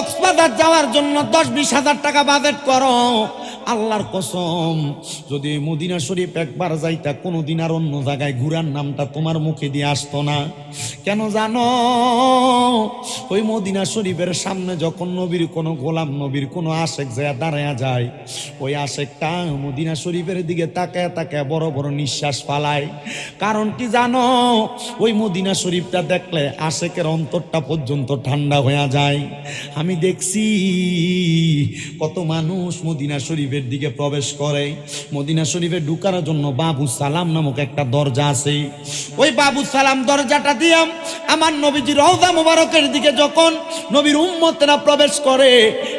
কক্সবাজার যাওয়ার জন্য দশ বিশ হাজার টাকা বাজেট করো। আল্লাহর কসম, যদি মদিনা শরীফ একবার যাইতা, কোনোদিন আর অন্য জায়গায় ঘুরার নামটা তোমার মুখে দিয়ে আসতো না। কেন জানো? ওই মদিনা শরীফের সামনে যখন নবীর কোনো গোলাম, নবীর কোনো আশেক যায় দাঁড়ায়া যায়, ওই আশেকটা মদিনা শরীফের দিকে তাকায় তাকায় বড় বড় নিঃশ্বাস ফালায়। কারণ কি জানো? ওই মদিনা শরীফটা দেখলে আশেকের অন্তরটা পর্যন্ত ঠান্ডা হয়ে যায়। আমি দেখছি, কত মানুষ মদিনা শরীফের দিকে প্রবেশ করে। মদিনা শরীফে ঢুকার জন্য বাবু সালাম নামক একটা দরজা আছে। ওই বাবু সালাম দরজাটা দিয়াম আমার নবীজি রওজা মুবারকের দিকে যখন নবীর উম্মতেরা প্রবেশ করে,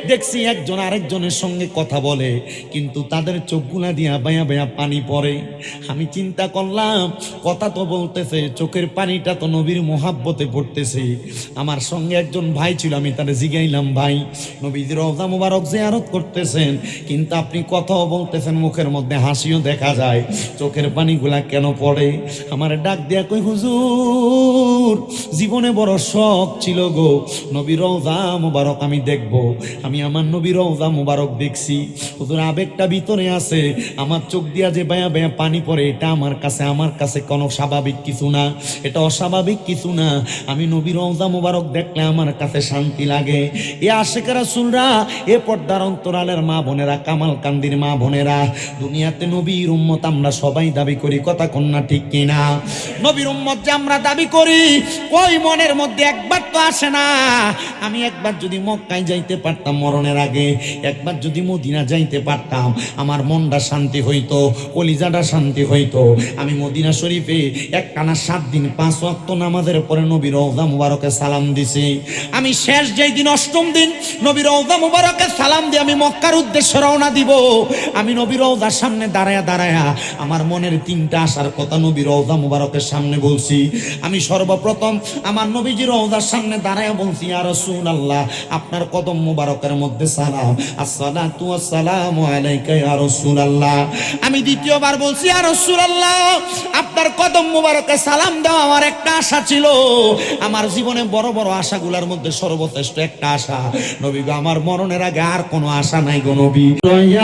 দেখছি একজন আরেকজনের সঙ্গে কথা বলে, কিন্তু তাদের চোখগুলা দিয়া বায়া বায়া পানি পড়ে। আমি চিন্তা করলাম, কথা তো বলতেছে, চোখের পানিটা তো নবীর মোহাব্বতে পড়তেছে। আমার সঙ্গে একজন ভাই ছিল, আমি তারে জিগাইলাম, ভাই, নবীজির রওজা মুবারক জিয়ারত করতেছেন, কিন্তু আপনি কথাও বলতেছেন, মুখের মধ্যে হাসিও দেখা যায়। চোখের পানিগুলা কেন পড়ে? আমার ডাক দিয়া কই হুজুর, জীবনে বড় শখ ছিল গো। নবী রওজা মুবারক আমি দেখব। আমি আমার নবী রওজা মুবারক দেখছি। হুজুর, আবেগটা ভিতরে আছে। আমার চোখ দিয়া যে বায়া বায়া পানি পড়ে, এটা আমার কাছে আমার কাছে কোনো স্বাভাবিক কিছু না। এটা অস্বাভাবিক কিছু না। আমি নবী রওজা মুবারক দেখলে আমার কাছে শান্তি লাগে। এ আশেকেরা সুলরা এ পর্দার অন্তরালের মা বোনেরা কামাল কান্দির মা বোনেরা, দুনিয়াতে নবীর উম্মত আমরা সবাই দাবি করি, কথা কন্যা ঠিক কিনা নবীর উম্মত যে আমরা দাবি করি ওই মনের মধ্যে একবার তো আসে না। আমি একবার যদি মক্কায় যাইতে পারতাম মরণের আগে, একবার যদি মদিনা যাইতে পারতাম, আমার মনটা শান্তি হইতো, কলিজাটা শান্তি হইতো। আমি মদিনা শরীফে এক টানা সাত দিন, পাঁচ ওয়াক্ত নামাজের পরে নবীর রওজা মুবারকে সালাম দিছি। আমি শেষ যেই দিন অষ্টম দিন, নবীর রওজা মুবারকে সালাম দিয়ে আমি মক্কার উদ্দেশ্যে রওনা দিব। আমি নবীর রওজার সামনে দাঁড়ায়া দাঁড়ায়া আমার মনের তিনটা আসার কথা নবীর রওজা মুবারকের সামনে বলছি। আমি সর্বপ্রথম আমার নবীজির রওজার সামনে দাঁড়ায়া বলছি আর রসুল আল্লাহ আপনার কদম মুবারকের মধ্যে সালাম। আসসালাতু আসসালামু আলাইকা, ইয়া রাসূলুল্লাহ। আমি দ্বিতীয়বার বলছি আর রাসূলুল্লাহ, আপনার কদম মুবারকে সালাম দেওয়া আমার একটা আশা ছিল। আমার জীবনে বড় বড় আশাগুলোর মধ্যে সর্বশ্রেষ্ঠ একটা আশা। নবী আমার মরণের আগে আর কোনো আশা নাই গো নবী।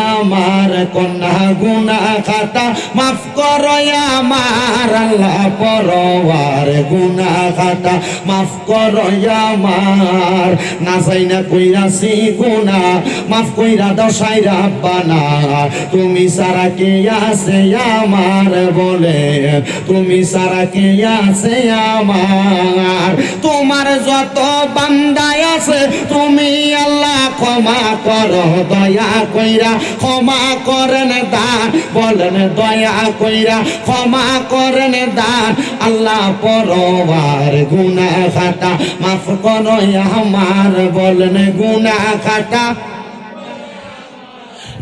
আমার কন্যা গুনা খাতা, মাফ করো আমার আল্লাহ পরওয়ার গুনা খাতা, মাফ করো আমার না চাই না কইরাছি গুনা মাফ কইরা দশাই রাব্বানা তুমি সারা কে আছে আমার বলে, তুমি সারা কে আছে আমার? তোমার যত বান্দায় আছে, তুমি আল্লাহ ক্ষমা কর, দয়া কইরা, ক্ষমা করেন দান, বলেন দয়া কইরা, ক্ষমা করেন দান। আল্লাহ পরবার গুনা খাটা, মাফ করো আমার, বলেন গুনা খাতা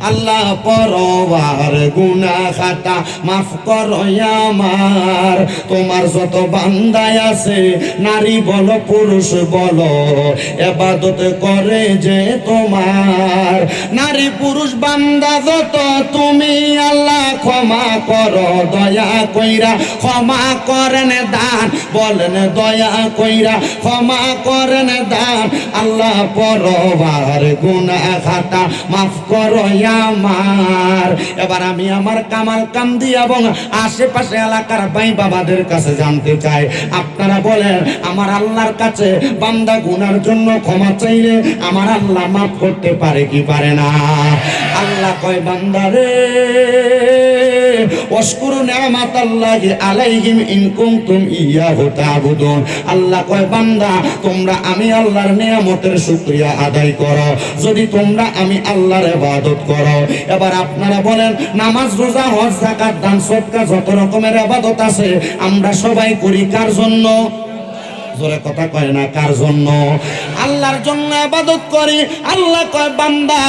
আল্লাহ পরবার গুনা খাতা মাফ করো আমার। তোমার যত বান্দায় আছে, নারী বলো, পুরুষ বলো, এবাদত করে যে তোমার। নারী, পুরুষ, বান্দা যত, তুমি আল্লাহ ক্ষমা করো, দয়া কইরা ক্ষমা করেন দান। বলেন দয়া কইরা ক্ষমা করেন দান। আল্লাহ পরবার গুনা খাতা মাফ করো আমার। এবার আমি আমার কামাল কান্দি এবং আশেপাশে এলাকার ভাই বাবাদের কাছে জানতে চাই। আপনারা বলেন, আমার আল্লাহর কাছে বান্দা গুনার জন্য ক্ষমা চাইলে আমার আল্লাহ মাফ করতে পারে কি পারে না? আল্লাহ কয় বান্দারে অস্কুরু আলাইহিম আল্লাহ কয়, বান্দা, তোমরা আমি আল্লাহর নিয়ামতের আদায় করো। যদি তোমরা আমি আল্লাহর ইবাদত করো। এবার আপনারা বলেন, নামাজ, রোজা, হজ, যাকাত, দান যত রকমের ইবাদত আছে, আমরা সবাই করি কার জন্য? জোরে কথা কয় না, কার জন্য? আল্লাহর জন্য আবাদত করি, আল্লাহ কয়, বান্দা,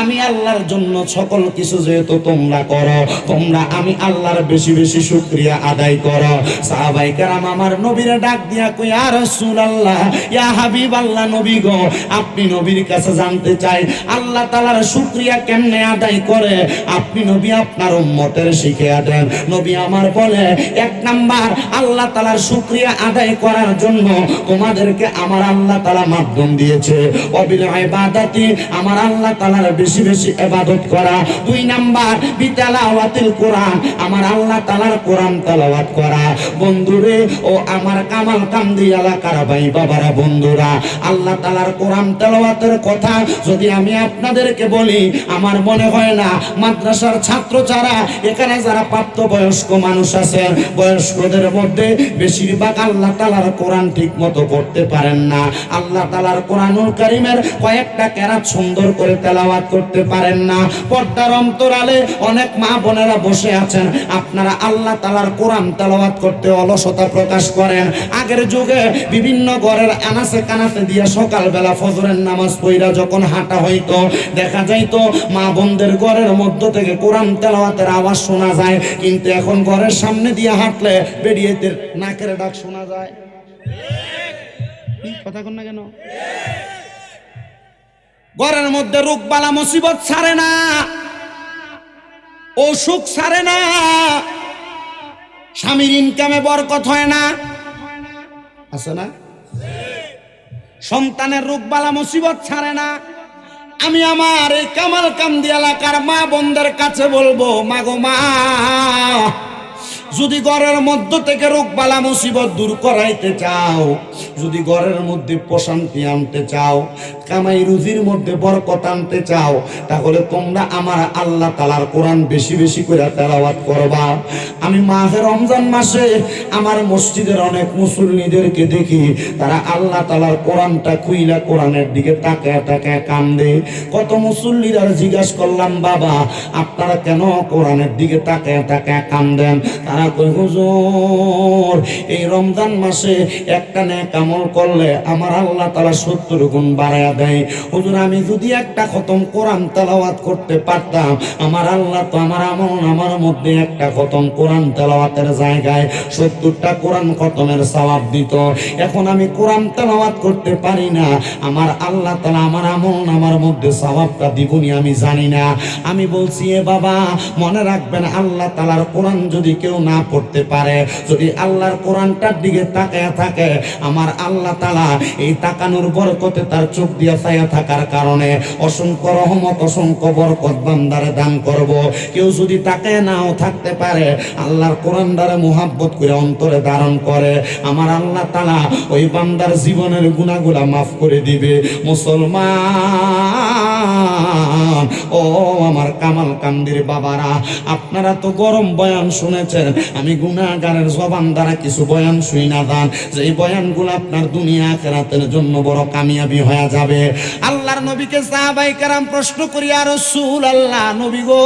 আমি আল্লাহর জন্য সকল কিছু যেহেতু তোমরা করো, তোমরা আমি আল্লাহর বেশি বেশি শুকরিয়া আদায় করো। সাহাবাই কারাম আমার নবীরে ডাক দিয়া কই আর রাসূলুল্লাহ, ইয়া হাবিব আল্লাহ নবী গো, আপনি নবীর কাছে জানতে চাই, আল্লাহ তাআলার শুকরিয়া কেমনে আদায় করে? আপনি নবী আপনার উম্মতের শিখিয়ে দেন। নবী আমার বলে, এক নাম্বার, আল্লাহ তাআলার শুকরিয়া আদায় করার জন্য জন্য তোমাদেরকে আমার আল্লাহ তালা মাধ্যম দিয়েছে। অবিল ইবাদাতি, আমার আল্লাহ তালার বেশি বেশি ইবাদত করা। দুই নাম্বার, বিতালাওয়াতিল কোরআন, আমার আল্লাহ তালার কোরআন তেলাওয়াত করা। বন্ধুরে, ও আমার কামাল কান্দি এলাকার ভাই বাবারা বন্ধুরা, আল্লাহ তালার কোরআন তেলাওয়াতের কথা যদি আমি আপনাদেরকে বলি, আমার মনে হয় না মাদ্রাসার ছাত্র ছাড়া এখানে যারা প্রাপ্ত বয়স্ক মানুষ আছেন, বয়স্কদের মধ্যে বেশিরভাগ আল্লাহ তালার কোরআন ঠিক মতো পড়তে পারেন না। আল্লাহ তালার কোরআনুল কারিমের কয়েকটা কেরাত সুন্দর করে তেলাওয়াত করতে পারেন না। পর্দার অন্তরালে অনেক মা বোনেরা বসে আছেন। আপনারা আল্লাহ তালার কোরআন তেলাওয়াত করতে অলসতা প্রকাশ করেন। আগের যুগে বিভিন্ন ঘরের আনাসে কানাসে দিয়ে সকালবেলা ফজরের নামাজ পইরা যখন হাঁটা হইতো, দেখা যাইতো মা বোনদের ঘরের মধ্য থেকে কোরআন তেলাওয়াতের আওয়াজ শোনা যায়। কিন্তু এখন ঘরের সামনে দিয়ে হাঁটলে বেরিয়ে নাকের ডাক শোনা যায়। কথা কন না কেন? ঘরের মধ্যে রোগ বালা মুসিবত ছাড়ে না, অসুখ ছাড়ে না, স্বামীর ইনকামে বরকত হয় না। আছে না? সন্তানের রোগ বালা মুসিবত ছাড়ে না। আমি আমার এই কামাল কান্দি এলাকার মা বোনদের কাছে বলব, মাগো মা যদি ঘরের মধ্য থেকে রোগ বালা মুসিবত দূর করাইতে চাও, যদি ঘরের মধ্যে প্রশান্তি আনতে চাও কামাই রুজির মধ্যে বরকত আনতে চাও, তাহলে তোমরা আমার আল্লাহ তালার কোরআন বেশি বেশি করে তেলাওয়াত করবা। আমি মাহে রমজান মাসে আমার মসজিদের অনেক মুসল্লিদেরকে দেখি, তারা আল্লাহ তালার কোরআনটা খুইলা কোরআনের দিকে তাকায় তাকায় কান্দে। কত মুসল্লিরা জিজ্ঞাস করলাম, বাবা, আপনারা কেন কোরআনের দিকে তাকায় তাকায় কান্দেন? তারা কই হুজুর, এই রমজান মাসে একটা নেক আমল করলে আমার আল্লাহ তালা সত্তর গুণ বাড়ায়া দেয়। হুজুর, আমি যদি একটা খতম কোরআন তেলাওয়াত করতে পারতাম, আমার আল্লাহ তো আমার আমল আমার মধ্যে একটা খতম কোরআন তেলাওয়াতের জায়গায় সত্তরটা কোরআন খতমের সওয়াব দিত। এখন আমি কোরআন তেলাওয়াত করতে পারি না। আমার আল্লাহ তালা আমার আমল আমার মধ্যে সওয়াবটা দিবনি, আমি জানি না। আমি বলছি, এ বাবা, মনে রাখবেন, আল্লাহ তালার কোরআন যদি কেউ না পড়তে পারে, যদি আল্লাহর কোরআনটার দিকে তাকায় থাকে, আমার আল্লাহ তালা এই তাকানোর বরকতে তার চোখ দিয়ে ছায়া থাকার কারণে অসংখ্য রহমত, অসংখ্য বরকত বান্দারে দান করব। কেউ যদি তাকে নাও থাকতে পারে, আল্লাহর কোরআন দ্বারা মোহাব্বত করে অন্তরে ধারণ করে। আমার আল্লাহ তালা ওই বান্দার জীবনের গুণাগুলা মাফ করে দিবে। মুসলমান ও আমার কামাল কান্দির বাবারা, আপনারা তো গরম বয়ান শুনেছেন। আমি গুণাগারের জবান দ্বারা কিছু বয়ান শুই না দান যে বয়ানগুলো আপনার দুনিয়া কেরাতের জন্য বড় কামিয়াবি হয়ে যাবে। আল্লাহর নবীকে সাহাবাই কারাম প্রশ্ন করি আর রসুল আল্লাহ নবী গো,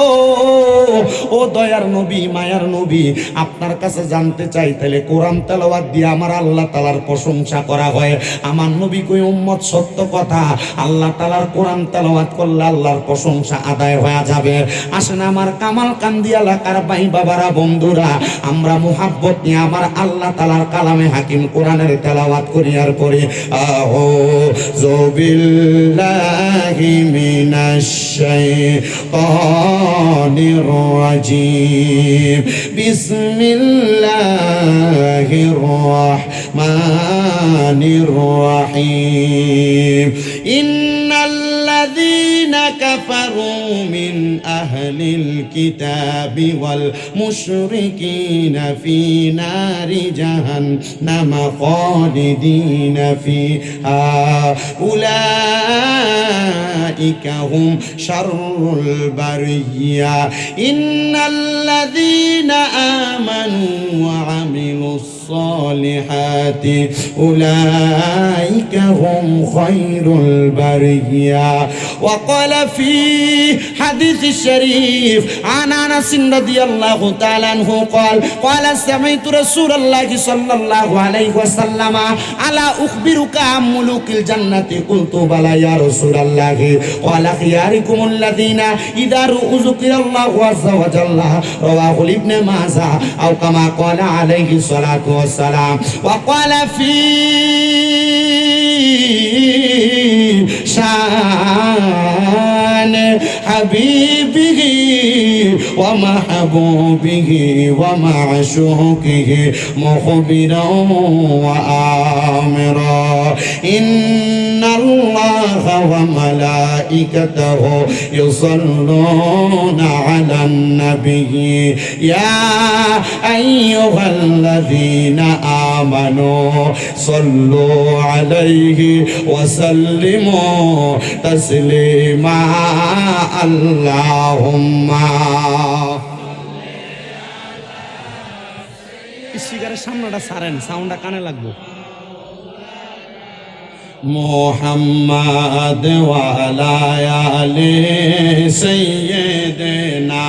ও দয়ার নবী, মায়ার নবী, আপনার কাছে জানতে চাই, তাহলে কোরআন তেলাওয়াত দিয়ে আমার আল্লাহ তালার প্রশংসা করা হয়। আমার নবী কই, উম্মত, সত্য কথা। আল্লাহ তালার কোরআন তেলাওয়াত করলে আল্লাহর প্রশংসা আদায় হয়ে যাবে। আসেন আমার কামাল কান্দি এলাকার ভাই বাবারা, বন্ধুরা, আমরা মুহাব্বত নিয়ে আমার আল্লাহ তালার কালামে হাকিম কোরআনের তেলাওয়াত করি আর পরে আহো, জবিল্লাহি মিনাশ ইন্নাল্লাযীনা كفروا من أهل الكتاب والمشركين في نار جهنم خالدين فيها. أولئك هم شر البرية. إن الذين آمنوا وعملوا الصالحات أولئك هم خير البرية وقال في حديث الشريف عن أنس رضي الله تعالى عنه قال قال سمعت رسول الله صلى الله عليه وسلم ألا أخبرك عن ملوك الجنة قلت بلى يا رسول الله قال خياركم الذين إذا رؤوا ذكر الله عز وجل رواه ابن ماجه أو كما قال عليه الصلاة والسلام. وقال في شأن حبيبه ومحبوبه ومعشوقه مخبرا وآمرا. إن الله وملائكته يصلون على النبي يا أيها الذين آمنوا صلوا عليه وسلموا تسليما اللهم স্পিকারের সামনেটা সারেন সাউন্ডটা কানে লাগবো মোহাম্মদ ওয়ালা আলে সৈয়দনা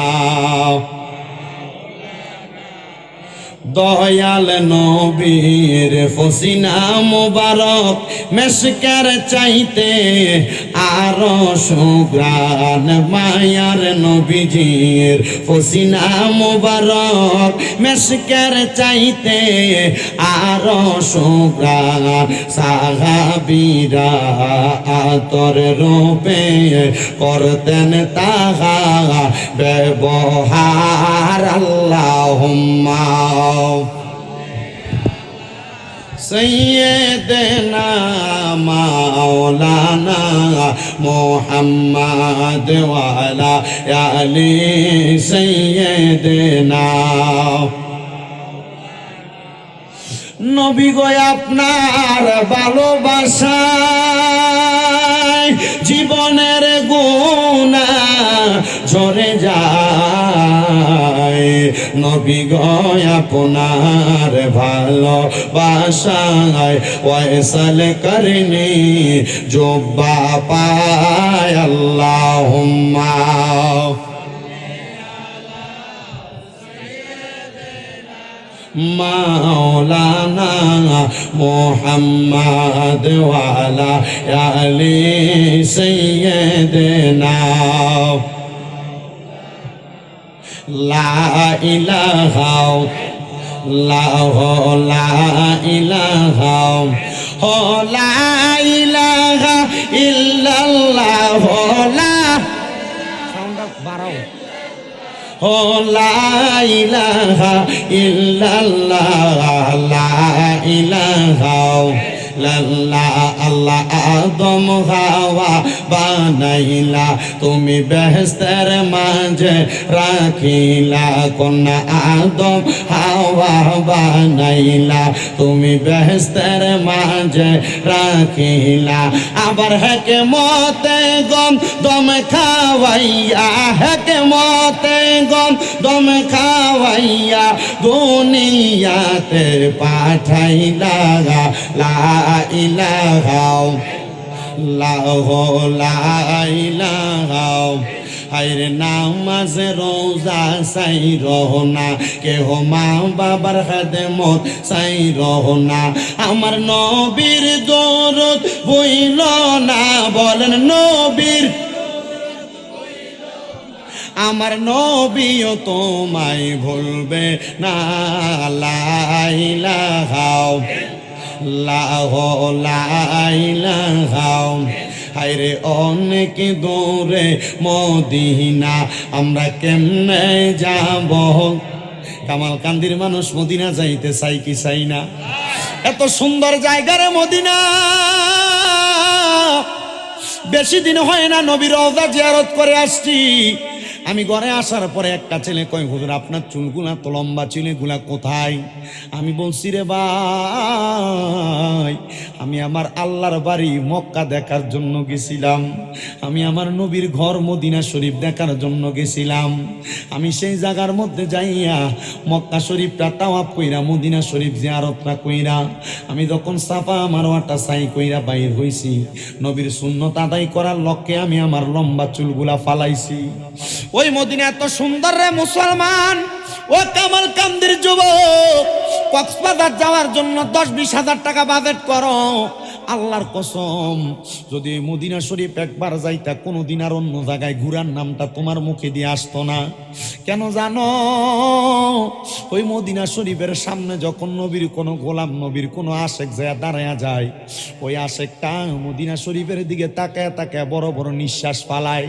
দয়াল নবীর ফসিনা মুবারক মেশকের চাইতে আরও সুগ্রান মায়ার নবীজির ফসিনা মুবারক মেশকের চাইতে আরও সুগ্রান সাহাবীরা আতর রূপে করতেন তাহা ব্যবহার। আল্লাহুম্মা سيدنا مولانا محمد وعلى آل سيدنا নবী গো আপনার ভালোবাসায় জীবনের গুণা ঝরে যায়। নবী গয় আপনার ভালোবাসায় ওয়াইসাল করিনি জোব্বা পায় আল্লাহুম্মা। মাওলানা মোহাম্মদ ওয়ালা আলী সৈয়দনা লা ইলাহা, লাহ লা ইলাহা ও লা ইলাহা ইল্লাল্লাহ লা ও লা ইলাহা ইল্লাল্লাহ, লা ইলাহা লাল্লাহ আল্লাহ আদম হাওয়া বানাইলা। তুমি বেহেস্তের মাঝে রাখিলা, কন্যা আদম হাওয়া বানাইলা। তুমি বেহেস্তের মাঝে রাখিলা। আবার হেকে মতে গম, দম খাওয়াইয়া হেকে মতে গম দম খাওয়াইয়া দুনিয়াতে পাঠাইলা লা ইলাহা লাহ হাইরে নামাজ, রোজা সাই রহনা কেহ মা বাবার খাদেমত সাই রহনা আমার নবীর দরদ বইল না, বলেন নবীর আমার নবীও তোমায় ভুলবে না লাইলাহাও লাহ লাইলাহাও হাইরে অনেক দূরে মদিনা, আমরা কেমনে যাব? কামাল কান্দির মানুষ মদিনা যাইতে চাই কি চাই না? এত সুন্দর জায়গারে মদিনা। বেশি দিন হয় না নবীর জিয়ারত করে আসছি। আমি ঘরে আসার পরে একটা ছেলে কয়, হুজুর, আপনার চুলগুলা তো লম্বা, চুলগুলা কোথায়? আমি বলছি, রে ভাই, আমি আমার আল্লাহর বাড়ি মক্কা দেখার জন্য গেছিলাম। আমি আমার নবীর ঘর মদিনা শরীফ দেখার জন্য গেছিলাম। আমি সেই জায়গার মধ্যে যাইয়া মক্কা শরীফটা তাওয়াপ কইরা, মদিনা শরীফ যে জিয়ারতটা কইরা, আমি যখন সাফা মারোয়াটা সাই কইরা বাইর হইছি, নবীর শূন্যত আদায় করার লক্ষ্যে আমি আমার লম্বা চুলগুলা ফালাইছি। ওই মদিনা এত সুন্দর রে মুসলমান। ও কামাল কান্দির যুবক, কক্সবাজার যাওয়ার জন্য দশ বিশ হাজার টাকা বাজেট করো। আল্লাহর কসম, যদি মদিনা শরীফ একবার যাইতা, কোনোদিন আর অন্য জায়গায় ঘুরার নামটা তোমার মুখে দিয়ে আসতো না। কেন জানো? ওই মদিনা শরীফের সামনে যখন নবীর কোনো গোলাম, নবীর কোনো আশেক যায় দাঁড়ায়া যায়, ওই আশেকটা মদিনা শরীফের দিকে তাকায় তাকায় বড় বড় নিঃশ্বাস পালায়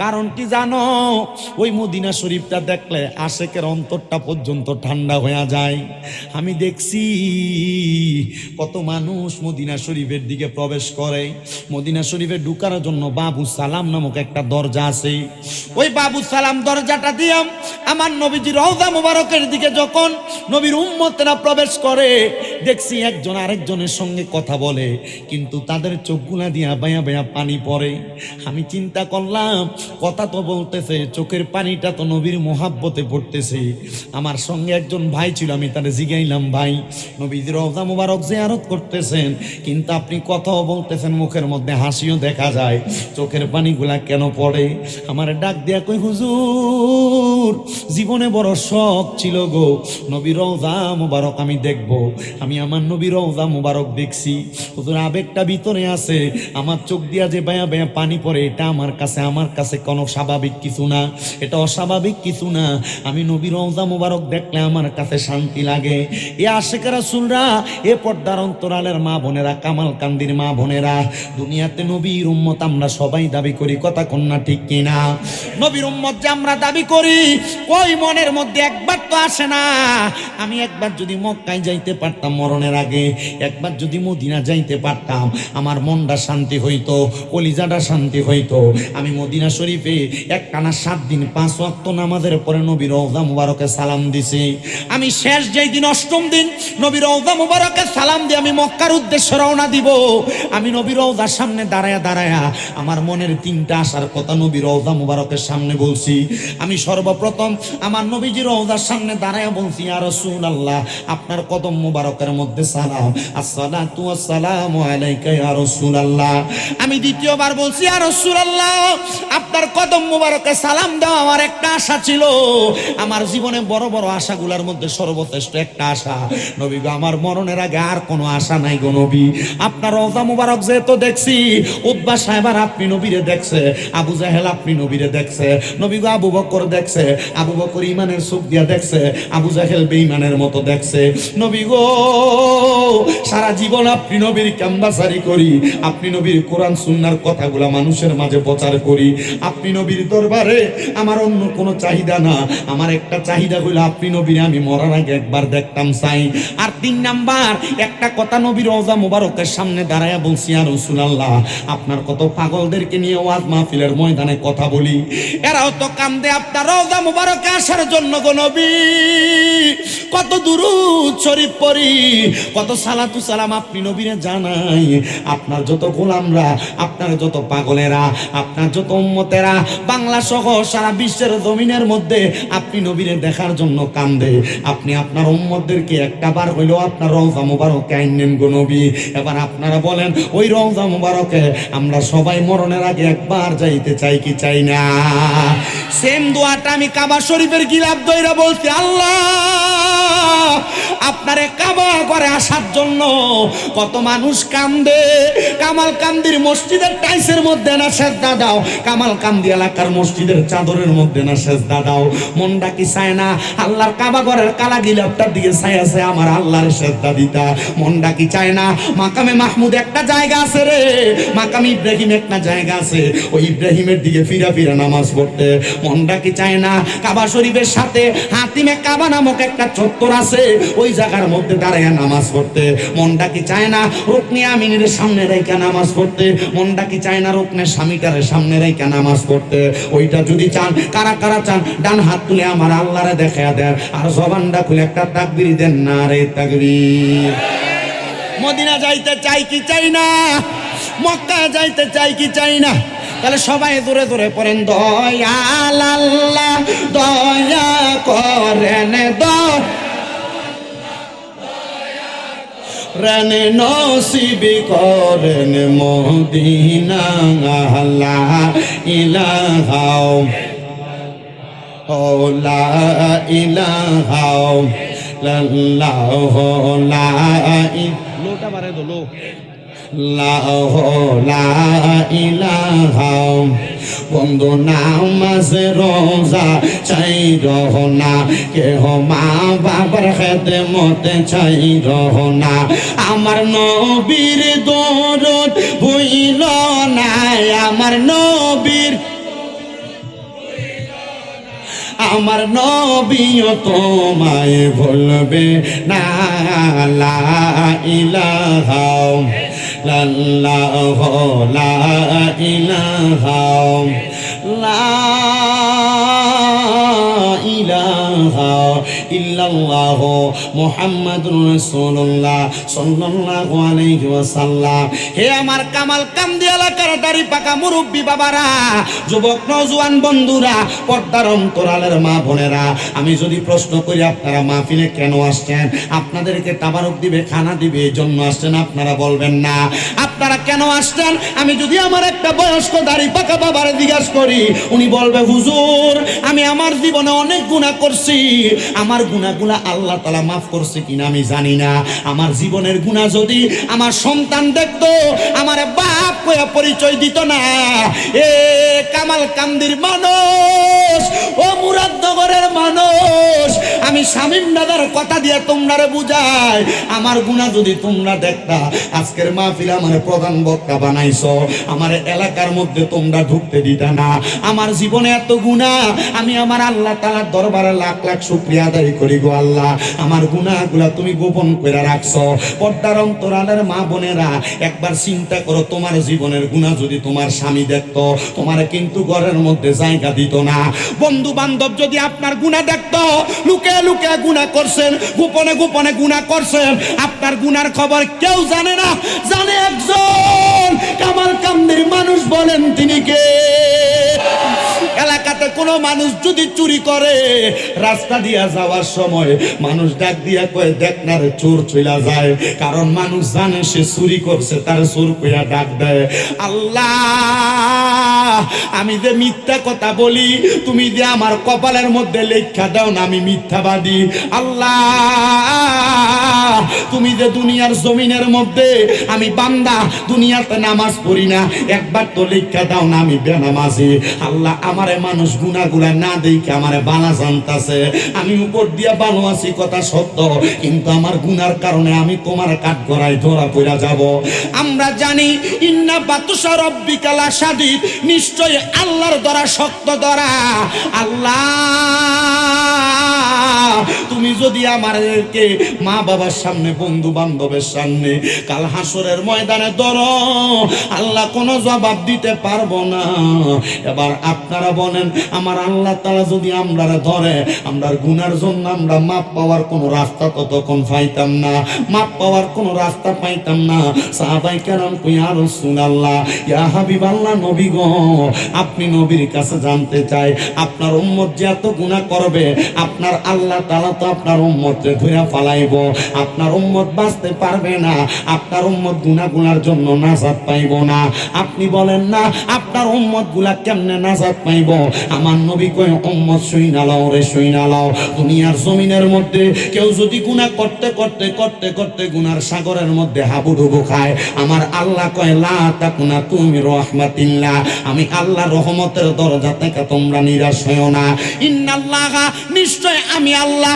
কারণ কি জানো? ওই মদিনা শরীফটা দেখলে আশেকের অন্তরটা পর্যন্ত ঠান্ডা হয়ে যায়। আমি দেখছি, কত মানুষ মদিনা শরীফের দিকে প্রবেশ করে। মদিনা শরীফে ঢুকার জন্য বাবু সালাম নামক একটা দরজা আছে। ওই বাবু সালাম দরজাটা দিয়াম আমার নবীজি রওজা মুবারকের দিকে যখন নবীর উম্মতেরা প্রবেশ করে দেখছি একজন আরেকজনের সঙ্গে কথা বলে, কিন্তু তাদের চোখগুলা দিয়া বায়া বায়া পানি পড়ে। আমি চিন্তা করলাম, কথা তো বলতেছে, চোখের পানিটা তো নবীর মোহাব্বতে পড়তেছে। আমার সঙ্গে একজন ভাই ছিল, আমি তারে জিগাইলাম, ভাই নবীজি রওজা মুবারক জিয়ারত করতেছেন, কিন্তু আপনি কথাও বলতেছেন, মুখের মধ্যে হাসিও দেখা যায়। চোখের পানিগুলা কেন পড়ে? আমার ডাক দেয়া কই হুজুর, জীবনে বড় শখ ছিল গো। নবী রওজা মুবারক আমি দেখব। আমি আমার নবী রওজা মুবারক দেখছি। হুজুর, আবেগটা ভিতরে আছে। আমার চোখ দিয়া যে বায়া বায়া পানি পড়ে, এটা আমার কাছে আমার কাছে কোনো স্বাভাবিক কিছু না। এটা অস্বাভাবিক কিছু না। আমি নবী রওজা মুবারক দেখলে আমার কাছে শান্তি লাগে। এ আশেকেরা শুনরা এ পর্দার অন্তরালের মা বোনেরা, কামাল কান্দির মা বোনেরা, দুনিয়াতে নবীর উম্মত আমরা সবাই দাবি করি, কথা কন্যা ঠিক কিনা? নবীর উম্মত যে আমরা দাবি করি ওই মনের মধ্যে একবার তো আসে না। আমি একবার যদি মক্কায় যাইতে পারতাম মরণের আগে একবার যদি মদিনা যাইতে পারতাম, আমার মনটা শান্তি হইতো, কলিজাটা শান্তি হইতো। আমি মদিনা শরীফে এক টানা সাত দিন পাঁচ ওয়াক্ত নামাজের পরে নবীর রওজা মুবারকে সালাম দিছি। আমি শেষ যেই দিন অষ্টম দিন নবীর রওজা মুবারকে সালাম দিয়ে আমি মক্কার উদ্দেশ্যে রওনা দিব। আমি নবীর রওজার সামনে দাঁড়ায়া দাঁড়ায়া আমার মনের তিনটা আসার কথা নবীর রওজা মুবারকের সামনে বলছি। আমি সর্বপ্রথম আমার নবীজি রওজার সামনে দাঁড়ায়া বলছি আর রসুল আল্লাহ আপনার কদম মুবারকের মধ্যে সালাম। আসসালাতু আসসালামু আলাইকা ইয়া রাসূলুল্লাহ। আমি দ্বিতীয়বার বলছি আর রাসূলুল্লাহ, আপনার কদম মুবারকে সালাম দেওয়া আমার একটা আশা ছিল। আমার জীবনে বড় বড় আশাগুলোর মধ্যে সর্বশ্রেষ্ঠ একটা আশা। নবী গো, আমার মরণের আগে আর কোনো আশা নাই গো নবী। আপনার রওজা মুবারক যেহেতু দেখছি উদ্বা সাহেব আর আপনি নবীরে দেখছে, আবু জাহেল আপনি নবীরে দেখছে, নবী গো আবু বকর দেখছে, আবু বকর ইমানের সুখ দিয়া দেখছে, আবু জাহেল বেঈমানের মতো দেখছে। নবী গো সারা জীবন আপনি নবীর ক্যাম্বাসারি করি, আপনি নবীর কোরআন, সুন্নার কথাগুলা মানুষের মাঝে প্রচার করি। আপনি নবীর দরবারে আমার অন্য কোনো চাহিদা না। আমার একটা চাহিদা হইল আপনি নবীর আমি মরার আগে একবার দেখতাম চাই। আর তিন নাম্বার, একটা কথা নবীর রওজা মুবারকের সামনে দাঁড়ায় বলছি আর রসুলাল্লাহ, আপনার কত পাগলদেরকে নিয়ে ওয়াজ মাহফিলের ময়দানে কথা বলি। এরাও তো কান্দে আপনার রওজা মুবারকে আসার জন্য গো নবী। কত দূর শরীফ পড়ি কত সালাতু সালাম আপনি নবীরে জানাই। আপনার যত গোলামরা, আপনার যত পাগলেরা, আপনার যত উম্মতেরা, বাংলা সহ সারা বিশ্বের জমিনের মধ্যে আপনি নবীরে দেখার জন্য কান্দে। আপনি আপনার উম্মতদেরকে একটা বার হইলেও আপনার রওজা মুবারকে আইনেন গো নবী। এবার আপনারা বলেন, ওই রওজা মুবারকে আমরা সবাই মরণের আগে একবার যাইতে চাই কি চাই না? সেম দোয়াটা আমি কাবা শরীফের গিলাপ দইরা বলছি, আল্লাহ আপনারে কাবা করে আসার জন্য। কত মানুষ কান্দে। কামাল কান্দির মসজিদের টাইসের মধ্যে না শেষ দাও। কামাল কান্দি এলাকার মসজিদের চাদরের মধ্যে না শেষ দাও। মনটা কি চায় না? আল্লাহর কাবা ঘরের কালা গিলাপটার দিকে চাই আছে আমার আল্লাহর শেষদা দিতা। মনটা কি চায় না? মাকামে মাহমুদ একটা জায়গা আছে রে। মাকাম ইব্রাহিম একটা জায়গা আছে। ওই ইব্রাহিমের দিকে ফিরা ফিরা নামাজ পড়তে। মনটা কি চায় না? কাবা শরীফের সাথে হাতিমে কাবা নামক একটা চত্বর আছে। ওই জায়গার মধ্যে দাঁড়ায় নামাজ পড়তে। মনটা কি চায় না? রুকনি আমিনের সামনে রেখে নামাজ পড়তে। মনটা কি চায় না রুকনের স্বামীটারের সামনে রেখে নামাজ পড়তে? ওইটা যদি চান, কারা কারা চান, ডান হাত তুলে আমার আল্লাহরে দেখা দেন। আর জবানটা খুলে একটা তাকবির দেন, না রে তাকবীর। মদিনা যাইতে চাই কি চাই না? মক্কা যাইতে চাই কি চাই না? তাহলে সবাই দূরে দূরে পড়েন, দয়াল আল্লাহ, দয়া করেন, দয়া রানে নসিবি করেন মদিনা আল্লাহ, ইলাহাও ও লা ইলাহাও লা ই- লোটা বাড়াই দো লাহ লা। ইলাহা বন্ধু নামাজ রোজা চাই রহনা কেহ মা বাবার খেতে মতে চাই রহনা আমার নবীর দরদ ভুইল না, আমার নবীর আমার নবীও তোমায় ভুলবে না। ইলাহা লাল্লাহ লা ইলাহা লা ইল্লাল্লাহ মুহাম্মাদুর রাসূলুল্লাহ সাল্লাল্লাহু আলাইহি ওয়াসাল্লাম। হে আমার কামাল এলাকার দাড়ি পাকা মুরব্বি বাবারা, যুবক বন্ধুরা, পর্দার অন্তরালের মা বোনেরা, আমি যদি প্রশ্ন করি, আপনারা মাহফিলে কেন আসছেন? আপনাদেরকে তাবারক দিবে, খানা দিবে এই জন্য আসছেন আপনারা বলবেন না। আপনারা কেন আসছেন? আমি যদি আমার একটা বয়স্ক দাড়ি পাকা বাবারে জিজ্ঞাসা করি, উনি বলবে, হুজুর, আমি আমার জীবনে অনেক গুণা করছি। আমার গুণাগুলা আল্লাহ তালা মাফ করছে কিনা আমি জানি না। আমার জীবনের গুণা যদি আমার সন্তান দেখতো, আমার বাপ কয়া পরিচয় দিত না। এ কামাল কান্দির মানুষ, ও মুরাদনগরের মানুষ, আমি শামীম দাদার কথা দিয়ে তোমরা বুঝাই, আমার গুণা যদি তোমরা দেখতা, আজকের মাহফিল আমার প্রধান বক্তা বানাইছ, আমার এলাকার মধ্যে তোমরা ঢুকতে দিতা না। আমার জীবনে এত গুণা, আমি আমার আল্লাহ তালার দরবারে লাখ লাখ শুক্রিয়া আদায় করি গো আল্লাহ। আমার গুণাগুলা তুমি গোপন করে রাখছো। পর্দার অন্তরালের মা বোনেরা, একবার চিন্তা করো, তোমার জীবনের গুণা যদি তোমার স্বামী দেখতো, তোমার কিন্তু ঘরের মধ্যে জায়গা দিত না। বন্ধু বান্ধব যদি আপনার গুণা দেখতো, লুকে লুকে গুণা করছেন, গোপনে গোপনে গুণা করছেন, আপনার গুনার খবর কেউ জানে না। জানে একজন, কামাল কামদের মানুষ বলেন তিনি কে? এলাকাতে কোনো মানুষ যদি চুরি করে, রাস্তা দিয়া যাওয়ার সময় মানুষ ডাক দিয়া কয়ে, দেখ না রে, চোর চইলা যায়। কারণ মানুষ জানে সে চুরি করছে, তার চোর কইয়া ডাক দেয়। আল্লাহ, আমি যে মিথ্যা কথা বলি, তুমি যে আমার কপালের মধ্যে লেখা দাও না, আমি মিথ্যাবাদী। আল্লাহ, তুমি যে দুনিয়ার জমিনের মধ্যে আমি বান্দা, দুনিয়াতে নামাজ পড়ি না, একবার তো লেখা দাও না, আমি বেনামাজি। আল্লাহ, আমারে মানুষ গুনাগুলা না দেখে আমারে বালা জানতাছে। আমি উপর দিয়া ভালো আছি, কথা সত্য। কিন্তু আমার গুনার কারণে আমি তোমার কাঠ গড়াই ধরা পড়া যাব। আমরা জানি, ইন্না বাতুসা রব্বিকালা সাদিদ নিশ্চয় আল্লাহর দ্বারা শক্ত দ্বারা। আল্লাহ! তুমি যদি আমাদেরকে মা বাবার সামনে, বন্ধু বান্ধবের সামনে কাল হাসরের ময়দানে ধরো, আল্লাহ কোনো জবাব দিতে পারব না। এবার আপনারা বলেন, আমার আল্লাহ তারা যদি আমরা ধরে আমরা গুনার জন্য আমরা মাপ পাওয়ার কোনো রাস্তা তো তখন পাইতাম না। মাপ পাওয়ার কোনো রাস্তা পাইতাম না। সাহাবাই কেরাম কুইয়া রসুল আল্লাহ ইয়া হাবিব আল্লাহ নবী গো, আপনি নবীর কাছে জানতে চাই, আপনার উম্মত যে এত গুনাহ করবে, আপনার আল্লাহ তালা তো আপনার উম্মতকে ধরে ফালাইব আপনার উম্মত বাঁচতে পারবে না। আপনার উম্মত গুনাহ গুনার জন্য নাজাত পাইব না। আপনি বলেন, না, আপনার উম্মতগুলা কেমনে নাজাত পাইব? আমার নবী কই উম্মত শুই না লাও রে, শুই না লাও। দুনিয়ার জমিনের মধ্যে কেউ যদি গুনাহ করতে করতে করতে করতে গুনার সাগরের মধ্যে হাবুডুবু খায়। আমার আল্লাহ কয়, লা তাকুনা তুমি রহমাতিল্লাহ। আমি আল্লাহ রহমতের দরজা থেকে তোমরা নিরাশ হইও না। ইন্নাল্লাহা, নিশ্চয় আমি আল্লাহ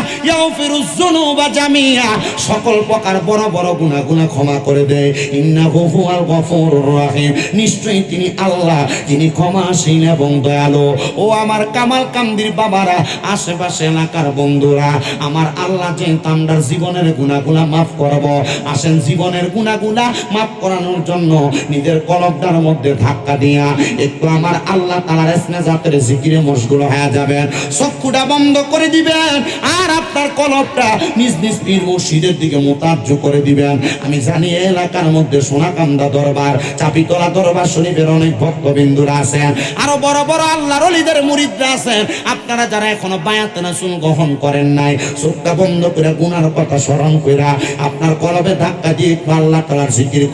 জামিয়া। সকল প্রকার বড় বড় গুনাহ গুনাহ ক্ষমা করে দেয় ইন্নাহু হুয়াল গফুরুর রহিম। নিশ্চয়ই তিনি আল্লাহ তিনি ক্ষমাশীল এবং দয়ালু। ও আমার কামাল কামদির বাবারা, আশেপাশে এলাকার বন্ধুরা, আমার আল্লাহ যে তান্ডার জীবনের গুণাগুলা মাফ করব। আসেন জীবনের গুণাগুলা মাফ করানোর জন্য নিজের কলবটার মধ্যে ধাক্কা দিয়া, একটু আমার আল্লাহ তালার এসনে জাতের জিকিরে মশগুল হয়ে যাবেন। চক্ষুটা বন্ধ করে দিবেন। আর আপনার কলবটা নিজ নিজ পীর মুর্শিদের দিকে মোতাজ্জ করে দিবেন। আমি জানি এলাকার মধ্যে সোনাকান্দা দরবার, চাপিতলা দরবার শরীফের অনেক ভক্তবিন্দুরা আছেন। আরও বড় বড় আল্লাহর অলিদের মুরিদরা আছেন। আপনারা যারা এখনও বায়াত নাসুন গ্রহণ করেন নাই চোখটা বন্ধ করে গুনার কথা স্মরণ কইরা আপনার কলবে ধাক্কা দিয়ে আল্লাহ তালার জিকির